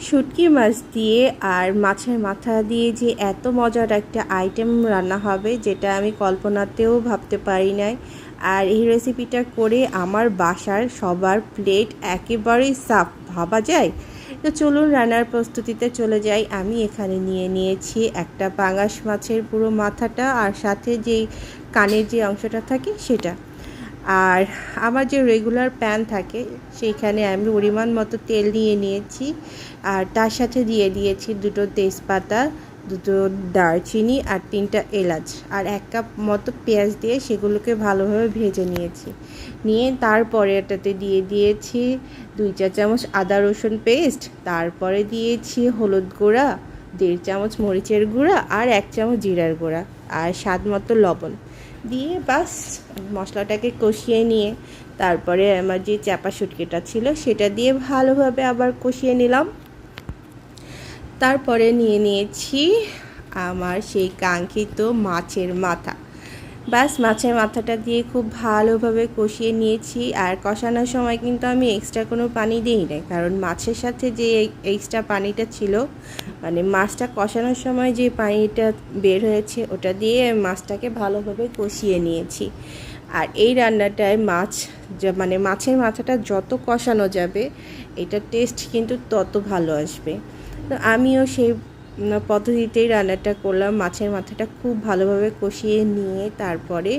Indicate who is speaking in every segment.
Speaker 1: শুটকি মাছ দিয়ে আর মাছের মাথা দিয়ে যে এত মজার একটা আইটেম রান্না হবে, যেটা আমি কল্পনাতেও ভাবতে পারি নাই। আর এই রেসিপিটা করে আমার বাসার সবার প্লেট একেবারেই সাফ, ভাবা যায়? তো চলুন রান্নার প্রস্তুতিতে চলে যাই। আমি এখানে নিয়ে নিয়েছি একটা পাঙাশ মাছের পুরো মাথাটা আর সাথে যেই কানের যে অংশটা থাকে সেটা। আর আমার যে রেগুলার প্যান থাকে, সেইখানে আমি পরিমাণ মতো তেল নিয়ে নিয়েছি। আর তার সাথে দিয়ে দিয়েছি দুটো তেজপাতা, দুটো দারচিনি আর তিনটা এলাচ। আর এক কাপ মতো পেঁয়াজ দিয়ে সেগুলোকে ভালোভাবে ভেজে নিয়েছি। নিয়ে তারপরে এটাতে দিয়ে দিয়েছি দুই চা চামচ আদা রসুন পেস্ট তারপরে দিয়েছি হলুদ গুঁড়া, দেড় চামচ মরিচের গুঁড়া আর এক চামচ জিরার গুঁড়া আর স্বাদ মতো লবণ। দিয়ে বাস মশলাটাকে কষিয়ে নিয়ে তারপরে আমার যে চাপা শুটকিটা ছিল সেটা দিয়ে ভালোভাবে আবার কষিয়ে নিলাম। তারপরে নিয়ে নিয়েছি আমার সেই কাঙ্ক্ষিত মাছের মাথা। বাস মাছের মাথাটা দিয়ে খুব ভালোভাবে কষিয়ে নিয়েছি। আর কষানোর সময় কিন্তু আমি এক্সট্রা কোনো পানি দিই নাই। কারণ মাছের সাথে যে এক্সট্রা পানিটা ছিল মানে মাছটা কষানোর সময় যে পানিটা বের হয়েছে, ওটা দিয়ে মাছটাকে ভালোভাবে কষিয়ে নিয়েছি। আর এই রান্নাটায় মাছ মানে মাছের মাথাটা যত কষানো যাবে এটা টেস্ট কিন্তু তত ভালো আসবে। তো আমিও সেই পদ্ধতিতেই রান্নাটা করলাম। মাছের মাথাটা খুব ভালোভাবে কষিয়ে নিয়ে তারপরে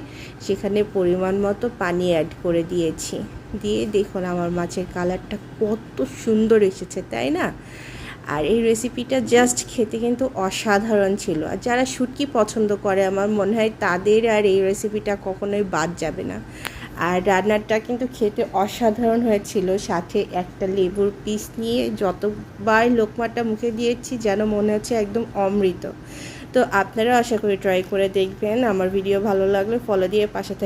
Speaker 1: সেখানে পরিমাণ মতো পানি অ্যাড করে দিয়েছি। দিয়ে দেখুন আমার মাছের কালারটা কত সুন্দর এসেছে, তাই না? আর এই রেসিপিটা জাস্ট খেতে কিন্তু অসাধারণ ছিল। আর যারা শুটকি পছন্দ করে, আমার মনে হয় তাদের আর এই রেসিপিটা কখনোই বাদ যাবে না। আর রান্নাটা কিন্তু খেতে অসাধারণ হয়েছিল। সাথে একটা লেবুর পিস নিয়ে যতবার লোকমাটা মুখে দিয়েছি যেন মনে হচ্ছে একদম অমৃত। তো আপনারা আশা করি ট্রাই করে দেখবেন। আমার ভিডিও ভালো লাগলে ফলো দিয়ে পাশে থাকবেন।